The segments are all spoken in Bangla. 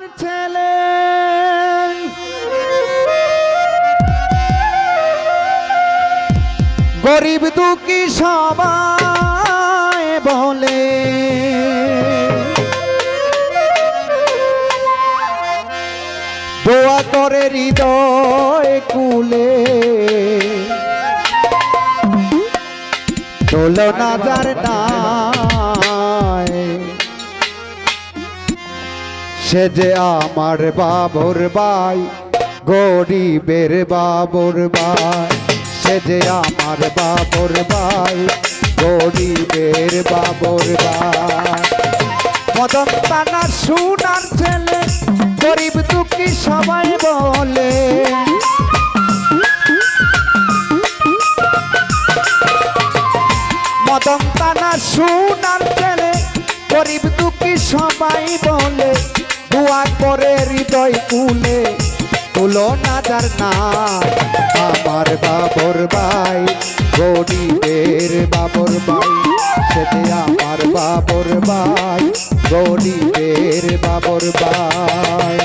সোনার ছেলে। গরিব দুঃখী সবাই বলে দোয়া করে হৃদয় কুলে দোলনা যার নাই সে যে আমার বাবর বাই গরিবের বাবর বাই সে যে আমার বাবর বাই গরিবের বাবর বাই মদন সোনার ছেলে, গরিব দুঃখী সবাই বলে। মদন সোনার ছেলে, গরিব দুঃখী সবাই বলে। দোয়া পরে হৃদয় কুলে তুলো যার না। আমার বাবর ভাই, গরিবের বাবর ভাই সেতে আমার বাবর ভাই, গরিবের বাবর ভাই।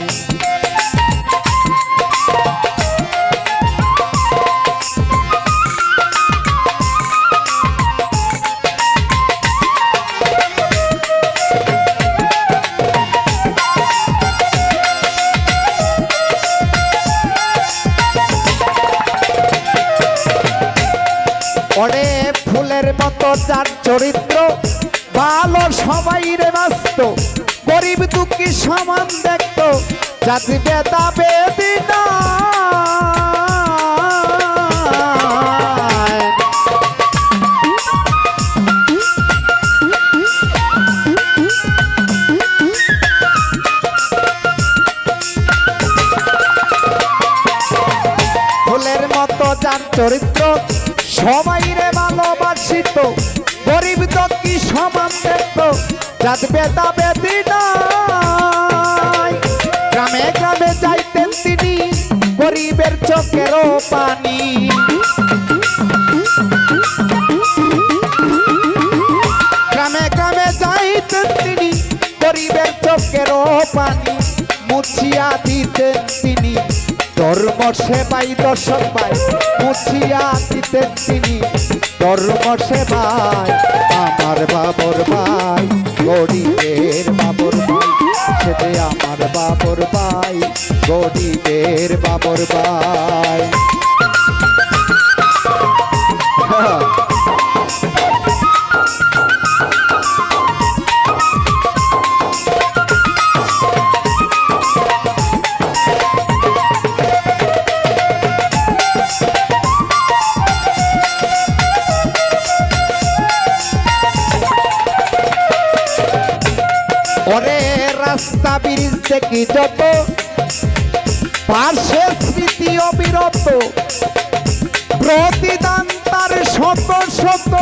যার চরিত্র। ভালো সবাই রে বাস্ত গরিব দুঃখী সমান দেখত। জাতি বেদা বেদি চরিত্র সমান দেখত জাত বেদা বেদি নাই গ্রামে গ্রামে যাইতেন তিনি গরিবের চোখেরও পানি গ্রামে গ্রামে যাইতেন তিনি গরিবের চোখেরও পানি মুছিয়া দিতেন তিনি ধর্ম সেবাই দর্শক পাই মুছিয়া দিতেন তিনি। ধর্ম সেবাই, আমার বাবর ভাই, গরিবের বাবর ভাই সেতে আমার বাবর ভাই, গরিবের বাবর ভাই। রাস্তা কি যত? পার্শ্বে স্মৃতি অবিরত। প্রতিদান তার শত শত।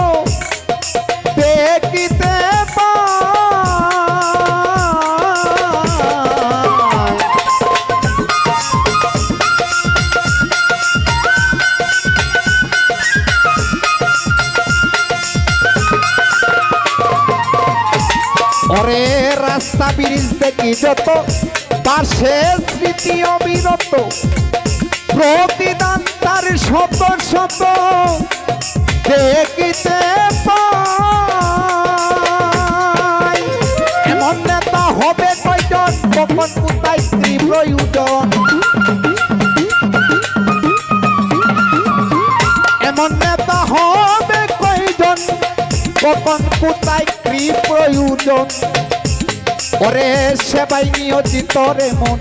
দেখিতে পায়। ওরে রাস্তা ব্রিজ দেখি যত, পাশে স্মৃতি অবিরত। প্রতিদান তার শত শত দেখিতে এমন নেতা হবে কয়জন, কখন কোথায় স্ত্রী কখন কোথায় কি প্রয়োজন? ওরে সেবাই নিয়োজিত রে মন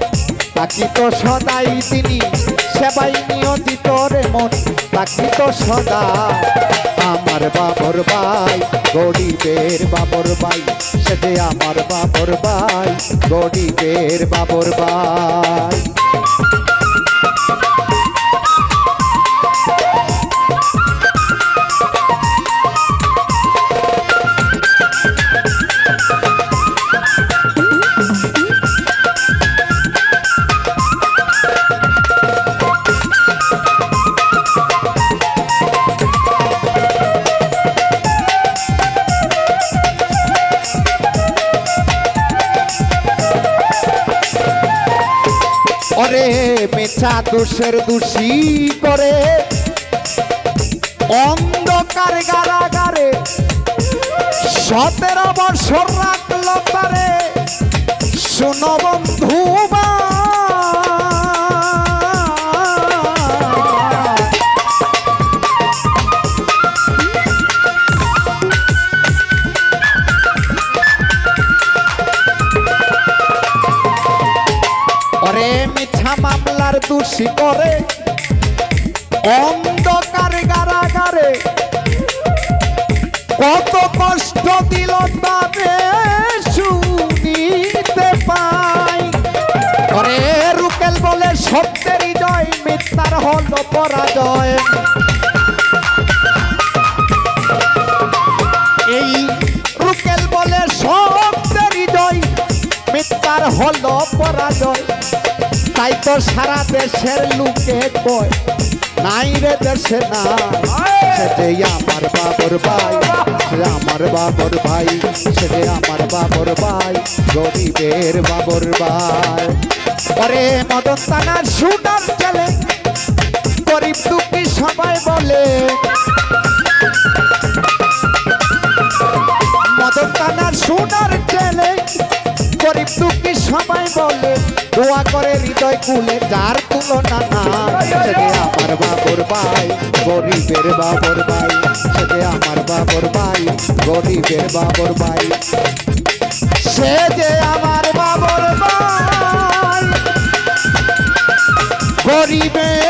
তাকি তো সদাই তিনি। সেবাই নিয়োজিত রে মন তাকি তো সদা। আমার বাবর ভাই, গরিবের বাবর ভাই সেতে আমার বাবর ভাই, গরিবের বাবর ভাই। ওরে মেচা দোষের দোষী করে অন্ধকার গারাগারে সতেরো বছর রাখল তারে শোনো বন্ধু মা। মামলার দোষী করে। অন্ধকার গারাগারে কত কষ্ট দিল তবে শুনিতে পাই। রুকেল বলে সত্যের জয় মিথ্যার হল পরাজয়। মিথ্যার হল পরাজয়। তাই তো সারা দেশের লোকে কয় নাই রে দেশে না। সেটে আমার বাবর ভাই সে আমার বাবর ভাই সেটে আমার বাবর ভাই গরিবের বাবর ভাই। পরে মদন তানার শুটার চলে সবাই বলে, দোয়া করে হৃদয় কুলে যার তুলনা না সেদে আমার বাবর ভাই, গরিবের বাবর ভাই সেদে আমার বাবর ভাই, গরিবের বাবর ভাই। সে যে আমার বাবর ভাই, গরিবের